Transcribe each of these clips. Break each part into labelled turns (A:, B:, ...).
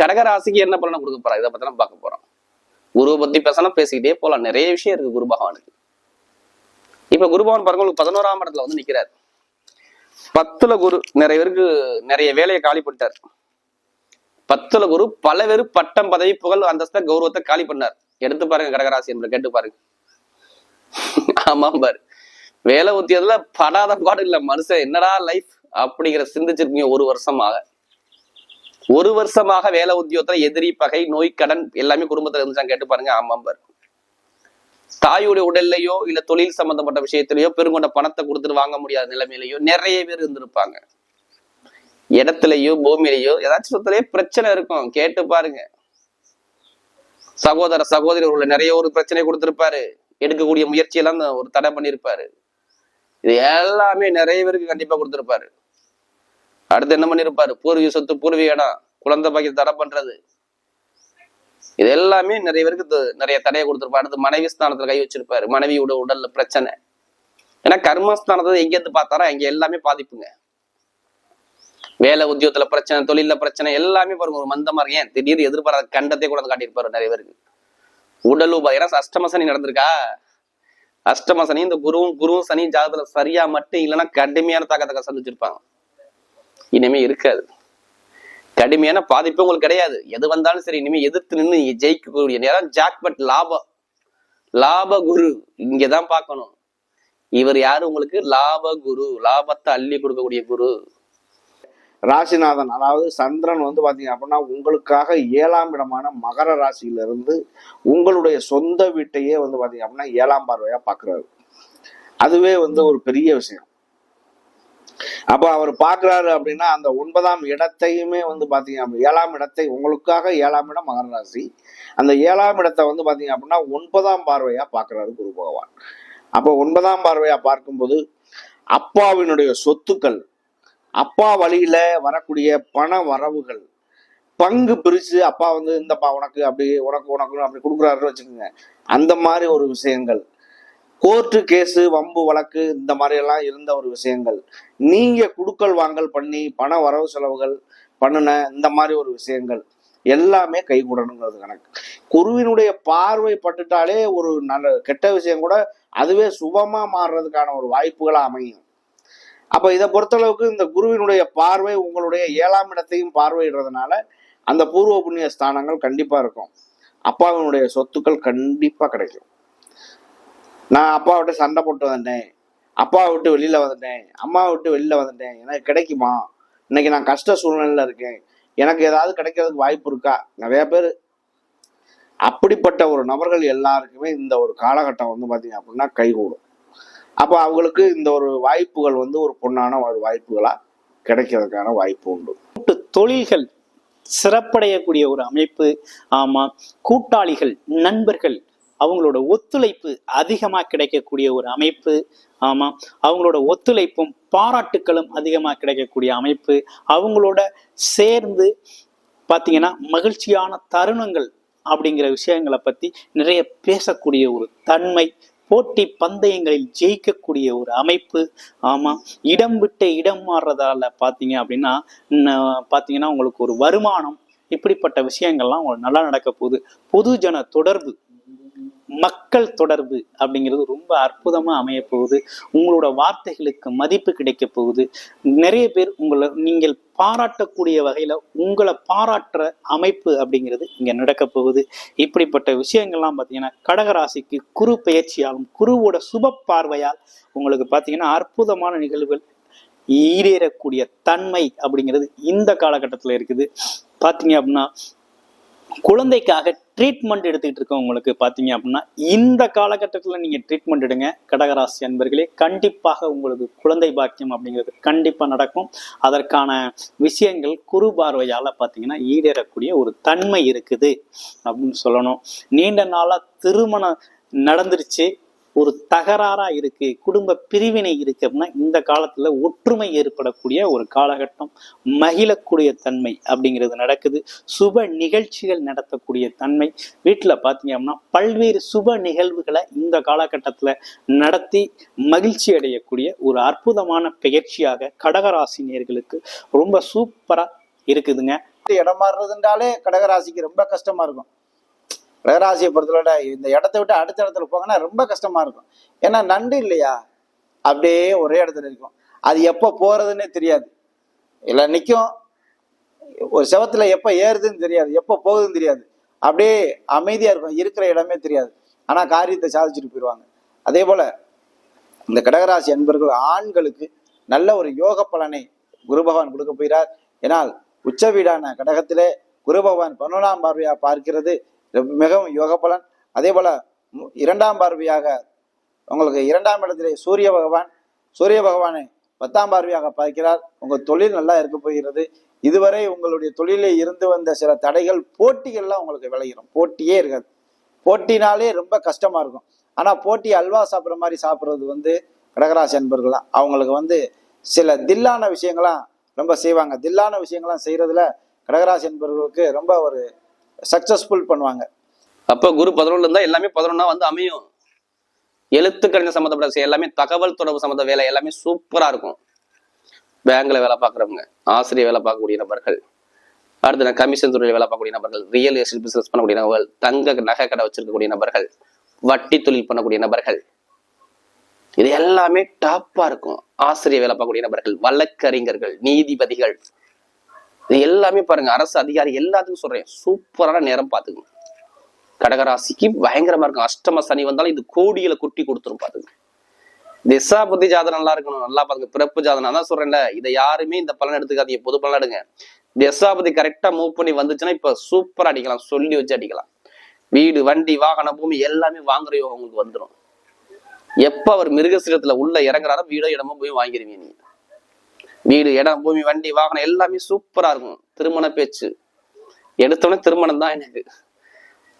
A: கடகராசிக்கு என்ன பலனை கொடுக்க போறா? இதை பத்தி நம்ம பார்க்க போறோம். குருவை பத்தி பேசலாம் பேசிக்கிட்டே போலாம். நிறைய விஷயம் இருக்கு குரு பகவானுக்கு. இப்ப குரு பகவான் பாருங்க உங்களுக்கு பதினோராம் இடத்துல வந்து நிக்கிறார். பத்துல குரு நிறைய பேருக்கு நிறைய வேலையை காலி பண்ணிட்டார். பத்துல குரு பல பேர் பட்டம் பதவி புகழ் அந்தஸ்த கௌரவத்தை காலி பண்ணார். எடுத்து பாருங்க கடகராசி என்பதை கேட்டு பாருங்க. ஆமாம் பாரு. வேலை ஊத்தியதுல படாத பாடு இல்ல மனுஷன் என்னடா லைஃப் அப்படிங்கிற சிந்திச்சிருக்கீங்க ஒரு வருஷமாக. ஒரு வருஷமாக வேலை உத்தியோகத்துல எதிரி பகை நோய் கடன் எல்லாமே குடும்பத்துல இருந்துச்சான்னு கேட்டு பாருங்க ஆமாம் பாரு தாயுடைய உடல்லையோ இல்ல தொழில் சம்பந்தப்பட்ட விஷயத்திலயோ பெருங்கொண்ட பணத்தை கொடுத்துட்டு வாங்க முடியாத நிலைமையிலையோ நிறைய பேர் இருந்திருப்பாங்க. இடத்துலயோ பூமியிலயோ ஏதாச்சும் சொத்துலயே பிரச்சனை இருக்கும். கேட்டு பாருங்க. சகோதர சகோதரி உள்ள நிறைய ஒரு பிரச்சனை கொடுத்திருப்பாரு. எடுக்கக்கூடிய முயற்சியெல்லாம் ஒரு தடை பண்ணியிருப்பாரு இது எல்லாமே நிறைய பேருக்கு கண்டிப்பா கொடுத்திருப்பாரு. அடுத்து என்ன பண்ணிருப்பாரு? பூர்வீக சொத்து பூர்வீக இடம். குழந்தை பாக்கி தடை பண்றது. இது எல்லாமே நிறைய பேருக்கு நிறைய தடையை கொடுத்துருப்பாரு. அடுத்து மனைவி ஸ்தானத்துல கை வச்சிருப்பாரு. மனைவியோட உடல்ல பிரச்சனை. ஏன்னா கர்மஸ்தானத்தை எங்க இருந்து பார்த்தாரோ அங்க எல்லாமே பாதிப்புங்க. வேலை உத்தியோகத்துல பிரச்சனை தொழில பிரச்சனை எல்லாமே பாருங்க ஒரு மந்தமா இருக்கு ஏன்? திடீர்னு எதிர்பாராத கண்டத்தை கூட காட்டியிருப்பாரு நிறைய பேருக்கு. உடல் உபாதி. ஏன்னா அஷ்டமசனி நடந்திருக்கா? அஷ்டம சனி இந்த குருவும் குருவும் சனி ஜாதகத்துல சரியா மட்டும் இல்லைன்னா கடுமையான தாக்கத்தை சந்திச்சிருப்பாங்க இனிமே இருக்காது. கடுமையான பாதிப்பு உங்களுக்கு கிடையாது. எது வந்தாலும் சரி இனிமே எதிர்த்து நின்று ஜெயிக்கக்கூடிய நேரம் ஜாக்பட் லாபம் லாப குரு. இங்கதான் பார்க்கணும். இவர் யாரு உங்களுக்கு? லாப குரு. லாபத்தை அள்ளி கொடுக்கக்கூடிய குரு.
B: ராசிநாதன் அதாவது சந்திரன் வந்து பாத்தீங்க அப்படின்னா உங்களுக்காக ஏழாம் இடமான மகர ராசியிலிருந்து உங்களுடைய சொந்த வீட்டையே வந்து பாத்தீங்க அப்படின்னா ஏழாம் பார்வையா பாக்குறாரு அதுவே வந்து ஒரு பெரிய விஷயம். அப்போ அவர் பாக்குறாரு அப்படின்னா அந்த ஒன்பதாம் இடத்தையுமே வந்து பார்த்தீங்க அப்படின்னா ஏழாம் இடத்தை உங்களுக்காக ஏழாம் இடம் மகர ராசி. அந்த ஏழாம் இடத்தை வந்து பாத்தீங்க அப்படின்னா ஒன்பதாம் பார்வையா பார்க்குறாரு குரு பகவான். அப்போ ஒன்பதாம் பார்வையா பார்க்கும்போது அப்பாவினுடைய சொத்துக்கள் அப்பா வழியில வரக்கூடிய பண வரவுகள் பங்கு பிரிச்சு அப்பா வந்து இந்தப்பா உனக்கு அப்படி உனக்கு உனக்கு அப்படி கொடுக்குறாருன்னு வச்சுக்கோங்க. அந்த மாதிரி ஒரு விஷயங்கள். கோர்ட்டு கேஸு வம்பு வழக்கு இந்த மாதிரி எல்லாம் இருந்த ஒரு விஷயங்கள். நீங்கள் குடுக்கல் வாங்கல் பண்ணி பண வரவு செலவுகள் பண்ணுன இந்த மாதிரி ஒரு விஷயங்கள் எல்லாமே கைகூடணுங்கிறது கணக்கு. குருவினுடைய பார்வை பட்டுட்டாலே ஒரு நல்ல கெட்ட விஷயம் கூட அதுவே சுபமாக மாறுறதுக்கான ஒரு வாய்ப்புகளாக அமையும். அப்போ இதை பொறுத்தளவுக்கு இந்த குருவினுடைய பார்வை உங்களுடைய ஏழாம் இடத்தையும் பார்வையிடுறதுனால அந்த பூர்வ புண்ணிய ஸ்தானங்கள் கண்டிப்பாக இருக்கும். அப்பாவினுடைய சொத்துக்கள் கண்டிப்பாக கிடைக்கும். நான் அப்பா விட்டு சண்டை போட்டு வந்துட்டேன் அப்பா விட்டு வெளியில வந்துட்டேன் அம்மா விட்டு வெளியில வந்துட்டேன் எனக்கு கிடைக்குமா? இன்னைக்கு நான் கஷ்ட சூழ்நிலையில இருக்கேன். எனக்கு ஏதாவது கிடைக்கிறதுக்கு வாய்ப்பு இருக்கா? நிறைய பேர். அப்படிப்பட்ட ஒரு நபர்கள் எல்லாருக்குமே இந்த ஒரு காலகட்டம் வந்து பாத்தீங்க அப்படின்னா கைகூடும். அப்போ அவங்களுக்கு இந்த ஒரு வாய்ப்புகள் வந்து ஒரு பொண்ணான ஒரு வாய்ப்புகளா கிடைக்கிறதுக்கான வாய்ப்பு உண்டு.
C: கூட்டு தொழில்கள் சிறப்படையக்கூடிய ஒரு அமைப்பு. ஆமா கூட்டாளிகள் நண்பர்கள் அவங்களோட ஒத்துழைப்பு அதிகமாக கிடைக்கக்கூடிய ஒரு அமைப்பு. ஆமாம் அவங்களோட ஒத்துழைப்பும் பாராட்டுக்களும் அதிகமாக கிடைக்கக்கூடிய அமைப்பு. அவங்களோட சேர்ந்து பார்த்தீங்கன்னா மகிழ்ச்சியான தருணங்கள் அப்படிங்கிற விஷயங்களை பற்றி நிறைய பேசக்கூடிய ஒரு தன்மை போட்டி பந்தயங்களில் ஜெயிக்கக்கூடிய ஒரு அமைப்பு. ஆமாம் இடம் விட்டு இடம் மாறுறதால பார்த்தீங்க அப்படின்னா பார்த்தீங்கன்னா உங்களுக்கு ஒரு வருமானம் இப்படிப்பட்ட விஷயங்கள்லாம் உங்களுக்கு நல்லா நடக்க போகுது. பொதுஜன தொடர்பு மக்கள் தொடர்பு அப்படிங்கிறது ரொம்ப அற்புதமா அமைய போகுது. உங்களோட வார்த்தைகளுக்கு மதிப்பு கிடைக்க போகுது. நிறைய பேர் உங்களை நீங்கள் பாராட்டக்கூடிய வகையில உங்களை பாராட்டுற அமைப்பு அப்படிங்கிறது இங்க நடக்க போகுது. இப்படிப்பட்ட விஷயங்கள்லாம் பார்த்தீங்கன்னா கடகராசிக்கு குரு பெயர்ச்சியாலும் குருவோட சுப பார்வையால் உங்களுக்கு பார்த்தீங்கன்னா அற்புதமான நிகழ்வுகள் ஈடேறக்கூடிய தன்மை அப்படிங்கிறது இந்த காலகட்டத்தில் இருக்குது. பார்த்தீங்க அப்படின்னா குழந்தைக்காக ட்ரீட்மெண்ட் எடுத்துக்கிட்டு இருக்கவங்களுக்கு பார்த்தீங்க அப்படின்னா இந்த காலகட்டத்தில் நீங்கள் ட்ரீட்மெண்ட் எடுங்க. கடகராசி அன்பர்களே கண்டிப்பாக உங்களுக்கு குழந்தை பாக்கியம் அப்படிங்கிறது கண்டிப்பாக நடக்கும். அதற்கான விஷயங்கள் குரு பார்வையால் பார்த்தீங்கன்னா ஈடேறக்கூடிய ஒரு தன்மை இருக்குது அப்படின்னு சொல்லணும். நீண்ட நாளாக திருமணம் நடந்துருச்சு. ஒரு தகராறா இருக்கு குடும்ப பிரிவினை இருக்கு அப்படின்னா இந்த காலத்துல ஒற்றுமை ஏற்படக்கூடிய ஒரு காலகட்டம் மகிழக்கூடிய தன்மை அப்படிங்கிறது நடக்குது. சுப நிகழ்ச்சிகள் நடத்தக்கூடிய தன்மை. வீட்டுல பாத்தீங்க அப்படின்னா பல்வேறு சுப நிகழ்வுகளை இந்த காலகட்டத்துல நடத்தி மகிழ்ச்சி அடையக்கூடிய ஒரு அற்புதமான பயிற்சியாக கடகராசி நேர்களுக்கு ரொம்ப சூப்பரா இருக்குதுங்க.
D: இடம் மாறுறதுன்றாலே கடகராசிக்கு ரொம்ப கஷ்டமா இருக்கும். கடகராசியை பொறுத்தவரை இந்த இடத்த விட்டு அடுத்த இடத்துல போங்கன்னா ரொம்ப கஷ்டமா இருக்கும். ஏன்னா நண்டு இல்லையா? அப்படியே ஒரே இடத்துல இருக்கும் அது எப்போ போறதுன்னே தெரியாது. இல்லை நிற்கும் ஒரு செவத்துல எப்போ ஏறுதுன்னு தெரியாது. எப்போ போகுதுன்னு தெரியாது. அப்படியே அமைதியா இருக்கும். இருக்கிற இடமே தெரியாது. ஆனா காரியத்தை சாதிச்சுட்டு போயிடுவாங்க அதே போல இந்த கடகராசி அன்பர்கள் ஆண்களுக்கு நல்ல ஒரு யோக பலனை குரு பகவான் கொடுக்க போகிறார். ஏனால் உச்ச வீடான கடகத்திலே குரு பகவான் பதினொன்றாம் பார்வையா பார்க்கிறது. மிகவும் யோக பலன் அதே போல இரண்டாம் பார்வையாக உங்களுக்கு இரண்டாம் இடத்திலே சூரிய பகவான் சூரிய பகவானை பத்தாம் பார்வையாக பார்க்கிறார். உங்கள் தொழில் நல்லா இருக்க போகிறது. இதுவரை உங்களுடைய தொழிலில் இருந்து வந்த சில தடைகள் போட்டிகள்லாம் உங்களுக்கு விளையிடும் போட்டியே இருக்காது. போட்டினாலே ரொம்ப கஷ்டமா இருக்கும். ஆனால் போட்டி அல்வா சாப்பிட்ற மாதிரி சாப்பிட்றது வந்து கடகராசி அன்பர்கள்லாம் அவங்களுக்கு வந்து சில தில்லான விஷயங்கள்லாம் ரொம்ப செய்வாங்க. தில்லான விஷயங்கள்லாம் செய்கிறதுல கடகராசி அன்பர்களுக்கு ரொம்ப ஒரு சக்சஸ்ஃபுல் பண்ணுவாங்க.
A: அப்ப குரு பதினொன்று இருந்தா எல்லாமே பதினொன்னா வந்து அமையும். எழுத்துக்கணித சம்மந்தப்பட்ட விஷயம் எல்லாமே தகவல் தொடர்பு சம்மந்த வேலை எல்லாமே சூப்பரா இருக்கும். பேங்க்ல வேலை பார்க்குறவங்க ஆசிரியர் வேலை பார்க்கக்கூடிய நபர்கள் அடுத்து நான் கமிஷன் துறையில் வேலை பார்க்கக்கூடிய நபர்கள் ரியல் எஸ்டேட் பிசினஸ் பண்ணக்கூடிய நபர்கள் தங்க நகை கடை வச்சிருக்கக்கூடிய நபர்கள் வட்டி தொழில் பண்ணக்கூடிய நபர்கள். இது எல்லாமே டாப்பா இருக்கும். ஆசிரியர் வேலை பார்க்கக்கூடிய நபர்கள் வழக்கறிஞர்கள் நீதிபதிகள் இது எல்லாமே பாருங்க அரசு அதிகாரி எல்லாத்துக்கும் சொல்றேன். சூப்பரான நேரம் பார்த்துக்கணும் கடகராசிக்கு பயங்கரமா இருக்கும் அஷ்டம சனி வந்தாலும் இது கோடியில கொட்டி கொடுத்துரும் பாத்துங்க திசா புத்தி ஜாதகம் நல்லா இருக்கணும். நல்லா பாருங்க பிறப்பு ஜாதகம். தான் சொல்றேன்ல இதை யாருமே இந்த பலன் எடுத்துக்காதீங்க. பொது பலன் எடுங்க. திசாபதி கரெக்டா மூவ் பண்ணி வந்துச்சுன்னா இப்ப சூப்பரா அடிக்கலாம். சொல்லி வச்சு அடிக்கலாம். வீடு வண்டி வாகன பூமி எல்லாமே வாங்குற யோகம் உங்களுக்கு வந்துடும் எப்ப அவர் மிருகசீரத்துல உள்ள இறங்குறாரோ வீடோ இடமோ போய் வாங்கிருவீங்க நீங்க. வீடு இடம் பூமி வண்டி வாகனம் எல்லாமே சூப்பரா இருக்கும். திருமண பேச்சு. எடுத்தோடனே திருமணம் தான் எனக்கு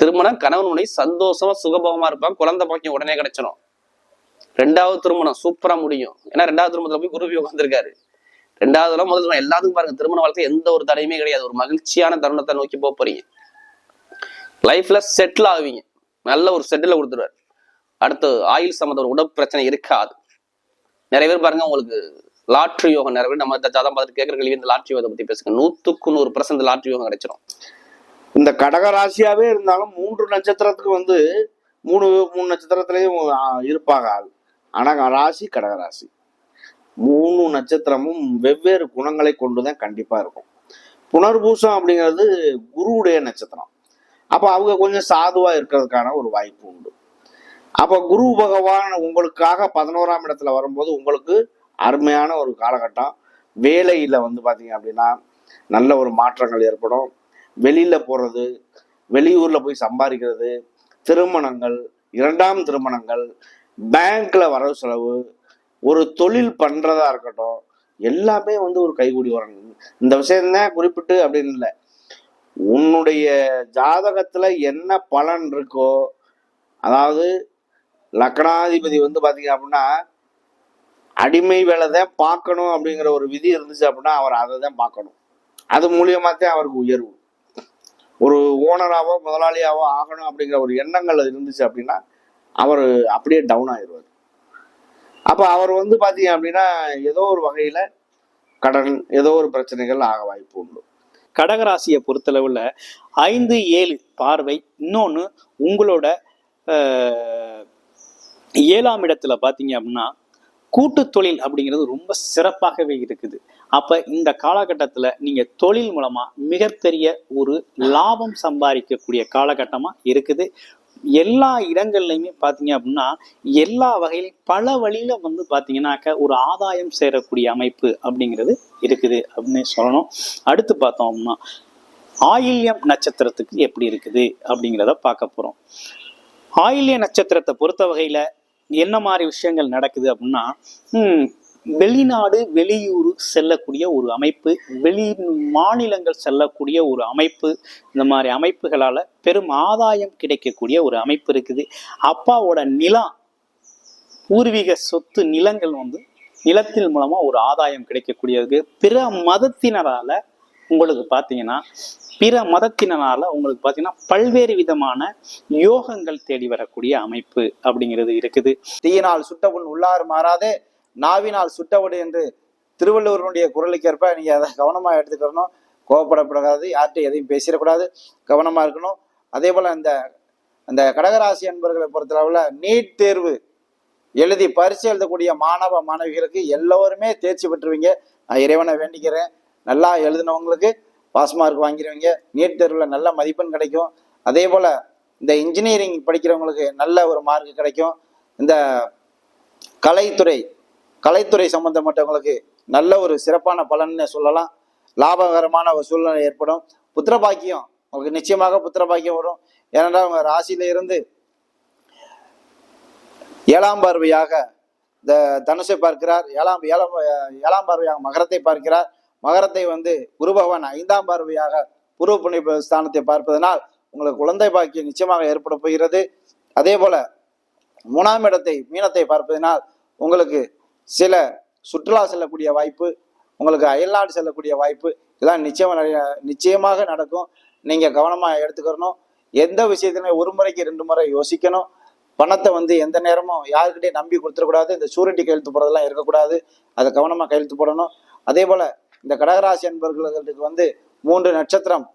A: திருமணம் கணவன் மனைவி சந்தோஷமா சுகபோகமா இருப்பாங்க. குழந்தை பாக்கியம் உடனே கிடைச்சிடும் ரெண்டாவது திருமணம் சூப்பரா முடியும். ஏன்னா ரெண்டாவது திருமணத்துல போய் குருவி உட்காந்துருக்காரு ரெண்டாவதுல முதல் எல்லாத்துக்கும் பாருங்க திருமண வாழ்க்கை எந்த ஒரு தடையுமே கிடையாது. ஒரு மகிழ்ச்சியான தருணத்தை நோக்கி போக போறீங்க. லைஃப்ல செட்டில் ஆவீங்க. நல்ல ஒரு செட்டில் கொடுத்துருவாரு. அடுத்து ஆயுள் சம்மந்த ஒரு உடல் பிரச்சனை இருக்காது. நிறைய பேர் பாருங்க உங்களுக்கு லாட்ரி யோகம் நிறைய நம்ம இந்த ஜாதகம் பார்த்து கேட்குற கேள்வி இந்த லாட்ரி யோகத்தை பத்தி பேசுங்க. நூத்துக்கு நூறு பர்சன்ட் லாட்ரி யோகம் கிடைச்சிடும்
B: இந்த கடக ராசியாவே இருந்தாலும் மூன்று நட்சத்திரத்துக்கு வந்து மூணு மூணு நட்சத்திரத்திலையும் இருப்பாங்க ஆள் ஆனா ராசி கடக ராசி. மூணு நட்சத்திரமும் வெவ்வேறு குணங்களை கொண்டுதான் கண்டிப்பா இருக்கும். புனர்பூசம் அப்படிங்கிறது குருவுடைய நட்சத்திரம். அப்ப அவங்க கொஞ்சம் சாதுவா இருக்கிறதுக்கான ஒரு வாய்ப்பு உண்டு. அப்ப குரு பகவான் உங்களுக்காக பதினோராம் இடத்துல வரும்போது உங்களுக்கு அருமையான ஒரு காலகட்டம். வேலையில் வந்து பார்த்தீங்க அப்படின்னா நல்ல ஒரு மாற்றங்கள் ஏற்படும். வெளியில் போகிறது வெளியூரில் போய் சம்பாதிக்கிறது திருமணங்கள் இரண்டாம் திருமணங்கள் பேங்க்கில் வரவு செலவு ஒரு தொழில் பண்ணுறதா இருக்கட்டும் எல்லாமே வந்து ஒரு கைகூடி வரணும். இந்த விஷயம் தான் குறிப்பிட்டு அப்படின்னு இல்லை. உன்னுடைய ஜாதகத்தில் என்ன பலன் இருக்கோ அதாவது லக்னாதிபதி வந்து பார்த்தீங்க அப்படின்னா அடிமை வேலை தான் பார்க்கணும் அப்படிங்கிற ஒரு விதி இருந்துச்சு அப்படின்னா அவர் அதை தான் பார்க்கணும். அது மூலியமாக தான் அவருக்கு உயர்வு. ஒரு ஓனராகவோ முதலாளியாவோ ஆகணும் அப்படிங்கிற ஒரு எண்ணங்கள் இருந்துச்சு அப்படின்னா அவர் அப்படியே டவுன் ஆயிடுவார். அப்போ அவர் வந்து பார்த்தீங்க அப்படின்னா ஏதோ ஒரு வகையில் கடன் ஏதோ ஒரு பிரச்சனைகள் ஆக வாய்ப்பு உண்டு.
C: கடகராசியை பொறுத்தளவில் ஐந்து ஏழு பார்வை. இன்னொன்று உங்களோட ஏழாம் இடத்துல பார்த்தீங்க அப்படின்னா கூட்டு தொழில் அப்படிங்கிறது ரொம்ப சிறப்பாகவே இருக்குது. அப்ப இந்த காலகட்டத்துல நீங்க தொழில் மூலமா மிகப்பெரிய ஒரு லாபம் சம்பாதிக்கக்கூடிய காலகட்டமா இருக்குது. எல்லா இடங்கள்லையுமே பார்த்தீங்க அப்படின்னா எல்லா வகையில் பல வழியில வந்து பார்த்தீங்கன்னாக்க ஒரு ஆதாயம் சேரக்கூடிய அமைப்பு அப்படிங்கிறது இருக்குது அப்படின்னு சொல்லணும். அடுத்து பார்த்தோம் அப்படின்னா ஆயில்யம் நட்சத்திரத்துக்கு எப்படி இருக்குது அப்படிங்கிறத பார்க்க போறோம். ஆயில்ய நட்சத்திரத்தை பொறுத்த வகையில என்ன மாதிரி விஷயங்கள் நடக்குது அப்படின்னா வெளிநாடு வெளியூர் செல்லக்கூடிய ஒரு அமைப்பு வெளி மாநிலங்கள் செல்லக்கூடிய ஒரு அமைப்பு இந்த மாதிரி அமைப்புகளால பெரும் ஆதாயம் கிடைக்கக்கூடிய ஒரு அமைப்பு இருக்குது. அப்பாவோட நிலம் பூர்வீக சொத்து நிலங்கள் வந்து நிலத்தின் மூலமா ஒரு ஆதாயம் கிடைக்கக்கூடியது. பிற மதத்தினரால உங்களுக்கு பார்த்தீங்கன்னா பிற மதத்தினால உங்களுக்கு பார்த்தீங்கன்னா பல்வேறு விதமான யோகங்கள் தேடி வரக்கூடிய அமைப்பு அப்படிங்கிறது இருக்குது.
D: தீயினால் சுட்டவுன் உள்ளாறு மாறாதே நாவினால் சுட்டவடு என்று திருவள்ளுவருடைய குரலுக்கேற்ப நீங்கள் அதை கவனமாக எடுத்துக்கணும். கோவப்படக்கூடாது யார்கிட்ட எதையும் பேசிடக்கூடாது கவனமாக இருக்கணும். அதே போல் அந்த அந்த கடகராசி அன்பர்களை பொறுத்தளவுல நீட் தேர்வு எழுதி பரிசு எழுதக்கூடிய மாணவ மாணவிகளுக்கு எல்லோருமே தேர்ச்சி பெற்றுவீங்க. நான் இறைவனை வேண்டிக்கிறேன். நல்லா எழுதினவங்களுக்கு பாஸ் மார்க் வாங்கிடுவீங்க நீட் தேர்வில் நல்ல மதிப்பெண் கிடைக்கும். அதே போல் இந்த இன்ஜினியரிங் படிக்கிறவங்களுக்கு நல்ல ஒரு மார்க் கிடைக்கும். இந்த கலைத்துறை கலைத்துறை சம்பந்தப்பட்டவங்களுக்கு நல்ல ஒரு சிறப்பான பலன்னு சொல்லலாம். லாபகரமான ஒரு சூழ்நிலை ஏற்படும். புத்திர பாக்கியம் உங்களுக்கு நிச்சயமாக புத்திர பாக்கியம் வரும். ஏனென்றால் உங்கள் ராசியில இருந்து ஏழாம் பார்வையாக இந்த தனுஷை பார்க்கிறார். ஏழாம் ஏழாம் ஏழாம் பார்வையாக மகரத்தை பார்க்கிறார். மகரத்தை வந்து குரு பகவான் ஐந்தாம் பார்வையாக பூர்வ புண்ணிய ஸ்தானத்தை பார்ப்பதனால் உங்களுக்கு குழந்தை பாக்கியம் நிச்சயமாக ஏற்பட போகிறது. அதே போல மூணாம் இடத்தை மீனத்தை பார்ப்பதனால் உங்களுக்கு சில சுற்றுலா செல்லக்கூடிய வாய்ப்பு உங்களுக்கு அயல்நாடு செல்லக்கூடிய வாய்ப்பு இதெல்லாம் நிச்சயமாக நிச்சயமாக நடக்கும். நீங்கள் கவனமாக எடுத்துக்கிறணும் எந்த விஷயத்துலையும் ஒரு முறைக்கு ரெண்டு முறை யோசிக்கணும். பணத்தை வந்து எந்த நேரமும் யாருக்கிட்டே நம்பி கொடுத்துடக்கூடாது. இந்த சூரிட்டி கையெழுத்து போடுறதெல்லாம் இருக்கக்கூடாது. அதை கவனமாக கையெழுத்து போடணும். அதே போல் இந்த கடகராசி அன்பர்களுக்கு வந்து மூன்று நட்சத்திரம்